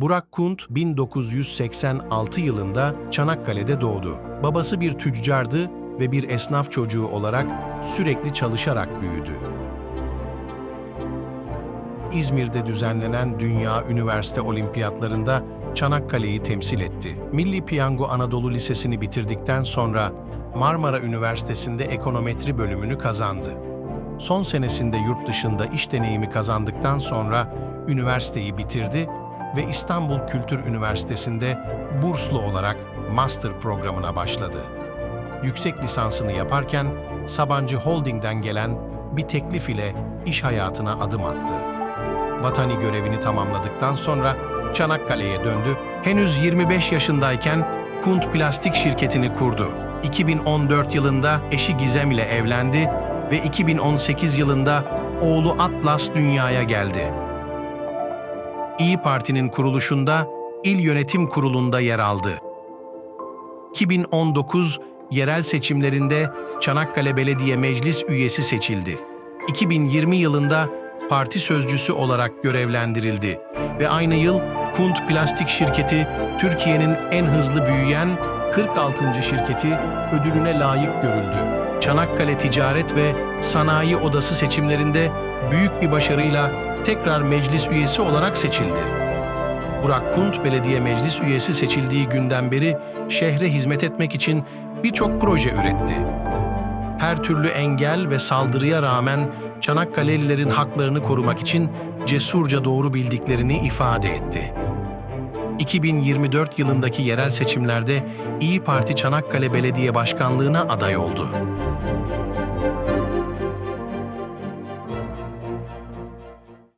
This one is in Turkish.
Burak Kunt 1986 yılında Çanakkale'de doğdu. Babası bir tüccardı ve bir esnaf çocuğu olarak sürekli çalışarak büyüdü. İzmir'de düzenlenen Dünya Üniversite Olimpiyatlarında Çanakkale'yi temsil etti. Milli Piyango Anadolu Lisesi'ni bitirdikten sonra Marmara Üniversitesi'nde ekonometri bölümünü kazandı. Son senesinde yurt dışında iş deneyimi kazandıktan sonra üniversiteyi bitirdi ve İstanbul Kültür Üniversitesi'nde burslu olarak master programına başladı. Yüksek lisansını yaparken Sabancı Holding'den gelen bir teklif ile iş hayatına adım attı. Vatani görevini tamamladıktan sonra Çanakkale'ye döndü. Henüz 25 yaşındayken Kunt Plastik şirketini kurdu. 2014 yılında eşi Gizem ile evlendi ve 2018 yılında oğlu Atlas dünyaya geldi. İyi Parti'nin kuruluşunda İl Yönetim Kurulu'nda yer aldı. 2019 yerel seçimlerinde Çanakkale Belediye Meclis üyesi seçildi. 2020 yılında parti sözcüsü olarak görevlendirildi ve aynı yıl Kunt Plastik Şirketi Türkiye'nin en hızlı büyüyen 46. şirketi ödülüne layık görüldü. Çanakkale Ticaret ve Sanayi Odası seçimlerinde büyük bir başarıyla tekrar meclis üyesi olarak seçildi. Burak Kunt belediye meclis üyesi seçildiği günden beri şehre hizmet etmek için birçok proje üretti. Her türlü engel ve saldırıya rağmen Çanakkale'lilerin haklarını korumak için cesurca doğru bildiklerini ifade etti. 2024 yılındaki yerel seçimlerde İyi Parti Çanakkale Belediye Başkanlığına aday oldu.